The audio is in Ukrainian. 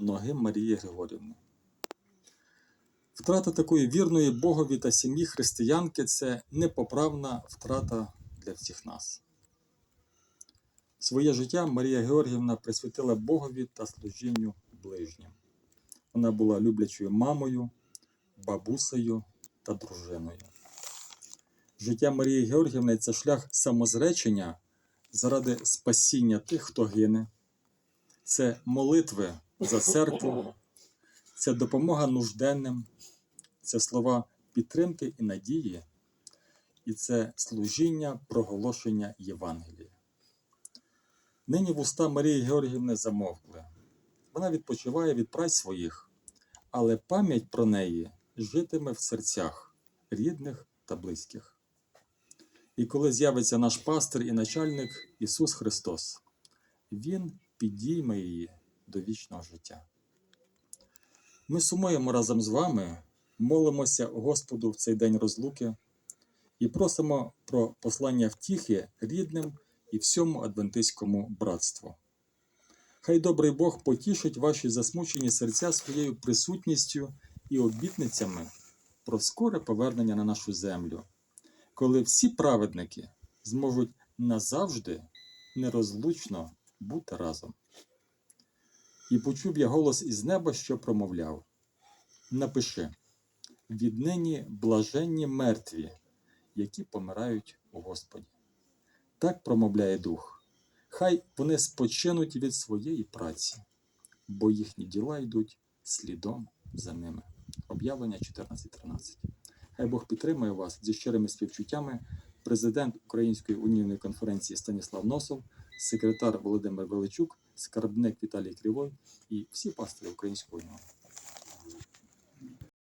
ноги Марії Григорівни. Втрата такої вірної Богові та сім'ї християнки це непоправна втрата для всіх нас. Своє життя Марія Георгіївна присвятила Богові та служінню ближнім. Вона була люблячою мамою, бабусею та дружиною. Життя Марії Георгіївни це шлях самозречення заради спасіння тих, хто гине. Це молитви за церкву, це допомога нужденним, це слова підтримки і надії, і це служіння проголошення Євангелія. Нині вуста Марії Георгіївни замовкли. Вона відпочиває від праць своїх, але пам'ять про неї житиме в серцях рідних та близьких. І коли з'явиться наш пастир і начальник Ісус Христос, Він підійме її до вічного життя. Ми сумуємо разом з вами, молимося Господу в цей день розлуки і просимо про послання втіхи рідним і всьому адвентистському братству. Хай добрий Бог потішить ваші засмучені серця своєю присутністю і обітницями про скоре повернення на нашу землю, коли всі праведники зможуть назавжди нерозлучно бути разом. І почув я голос із неба, що промовляв: Напиши, віднині блаженні мертві, які помирають у Господі. Так промовляє Дух. Хай вони спочинуть від своєї праці, бо їхні діла йдуть слідом за ними. Об'явлення 14.13. Хай Бог підтримує вас зі щирими співчуттями. Президент Української унійної конференції Станіслав Носов, секретар Володимир Величук, скарбник Віталій Кривой і всі пастори Української уніону.